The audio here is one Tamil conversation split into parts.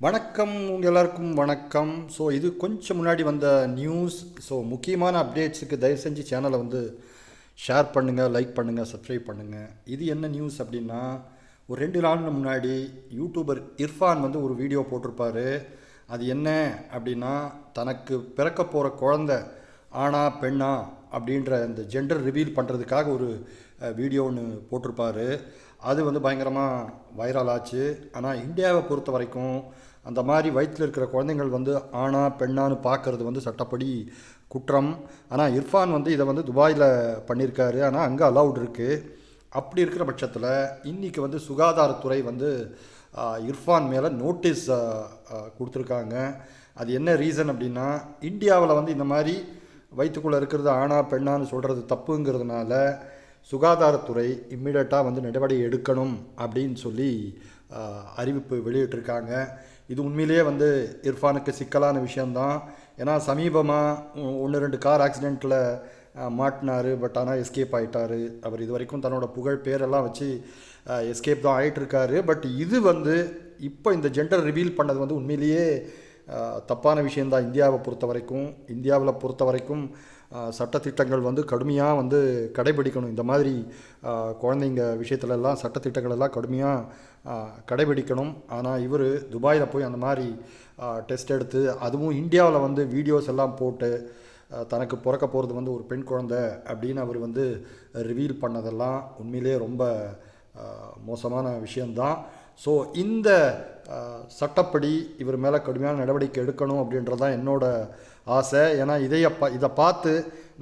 வணக்கம் உங்கள் எல்லாருக்கும் வணக்கம். ஸோ இது கொஞ்சம் முன்னாடி வந்த நியூஸ் ஸோ முக்கியமான அப்டேட்ஸுக்கு தயவு செஞ்சு சேனலை வந்து ஷேர் பண்ணுங்கள் லைக் பண்ணுங்கள் சப்ஸ்கிரைப் பண்ணுங்கள் இது என்ன நியூஸ் அப்படின்னா ஒரு ரெண்டு நாள் முன்னாடி யூடியூபர் இர்ஃபான் வந்து ஒரு வீடியோ போட்டிருப்பார். அது என்ன அப்படின்னா தனக்கு பிறக்க போகிற குழந்த ஆணா பெண்ணா அப்படின்ற அந்த ஜெண்டர் ரிவீல் பண்ணுறதுக்காக ஒரு வீடியோ ஒன்று போட்டிருப்பாரு. அது வந்து பயங்கரமாக வைரல் ஆச்சு. ஆனால் இந்தியாவை பொறுத்த வரைக்கும் அந்த மாதிரி வயிற்றில் இருக்கிற குழந்தைங்கள் வந்து ஆணா பெண்ணான்னு பார்க்கறது வந்து சட்டப்படி குற்றம். ஆனால் இர்ஃபான் வந்து இதை வந்து துபாயில் பண்ணியிருக்காரு. ஆனால் அங்கே அலௌட் இருக்குது அப்படி இருக்கிற பட்சத்தில் இன்றைக்கி வந்து சுகாதாரத்துறை வந்து இர்ஃபான் மேலே நோட்டீஸ் கொடுத்துருக்காங்க. அது என்ன ரீசன் அப்படின்னா இந்தியாவில் வந்து இந்த மாதிரி வயிற்றுக்குள்ளே இருக்கிறது ஆணா பெண்ணான்னு சொல்கிறது தப்புங்கிறதுனால சுகாதாரத்துறை இம்மிடியட்டாக வந்து நடவடிக்கை எடுக்கணும் அப்படின்னு சொல்லி அறிவிப்பு வெளியிட்டிருக்காங்க. இது உண்மையிலேயே வந்து இர்ஃபானுக்கு சிக்கலான விஷயந்தான் ஏன்னா சமீபமாக ஒன்று ரெண்டு கார் ஆக்சிடெண்ட்டில் மாட்டினார் பட் ஆனால் எஸ்கேப் ஆகிட்டார் அவர் இது வரைக்கும் தன்னோட புகழ் பேரெல்லாம் வச்சு எஸ்கேப் தான் ஆகிட்டுருக்காரு பட் இது வந்து இப்போ இந்த ஜெண்டர் ரிவீல் பண்ணது வந்து உண்மையிலேயே தப்பான விஷயந்தான் இந்தியாவை பொறுத்த வரைக்கும் இந்தியாவில் பொறுத்த வரைக்கும் சட்டத்திட்டங்கள் வந்து கடுமையாக வந்து கடைபிடிக்கணும். இந்த மாதிரி குழந்தைங்க விஷயத்துலலாம் சட்டத்திட்டங்களெல்லாம் கடுமையாக கடைபிடிக்கணும். ஆனால் இவர் துபாயில் போய் அந்த மாதிரி டெஸ்ட் எடுத்து அதுவும் இந்தியாவில் வந்து வீடியோஸ் எல்லாம் போட்டு தனக்கு பிறக்க போகிறது வந்து ஒரு பெண் குழந்தை அப்படின்னு அவர் வந்து ரிவீல் பண்ணதெல்லாம் உண்மையிலேயே ரொம்ப மோசமான விஷயந்தான் ஸோ இந்த uh, சட்டப்படி இவர் மேலே கடுமையான நடவடிக்கை எடுக்கணும் அப்படின்றது தான் என்னோட ஆசை. ஏன்னா இதைய பா இதை பார்த்து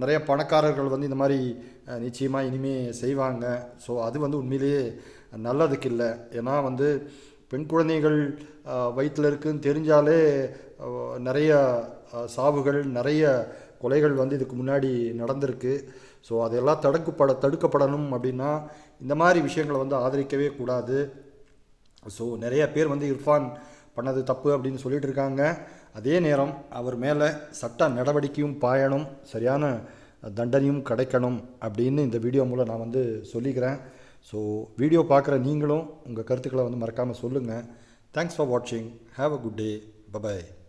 நிறைய பணக்காரர்கள் வந்து இந்த மாதிரி நிச்சயமாக இனிமே செய்வாங்க. ஸோ அது வந்து உண்மையிலேயே நல்லதுக்கு இல்லை. ஏன்னா வந்து பெண் குழந்தைகள் வயிற்றில் இருக்குன்னு தெரிஞ்சாலே நிறைய சாவுகள் நிறைய கொலைகள் வந்து இதுக்கு முன்னாடி நடந்திருக்கு. ஸோ அதெல்லாம் தடுக்கப்பட தடுக்கப்படணும் அப்படின்னா இந்த மாதிரி விஷயங்களை வந்து ஆதரிக்கவே கூடாது. ஸோ நிறைய பேர் வந்து இர்ஃபான் பண்ணது தப்பு அப்படின்னு சொல்லிட்டு இருக்காங்க அதே நேரம் அவர் மேலே சட்ட நடவடிக்கையும் பாயணும் சரியான தண்டனையும் கிடைக்கணும் அப்படின்னு இந்த வீடியோ மூலம் நான் வந்து சொல்லிக்கிறேன். ஸோ வீடியோ பார்க்குற நீங்களும் உங்கள் கருத்துக்களை வந்து மறக்காமல் சொல்லுங்கள் தேங்க்ஸ் ஃபார் வாட்சிங் have a good day bye bye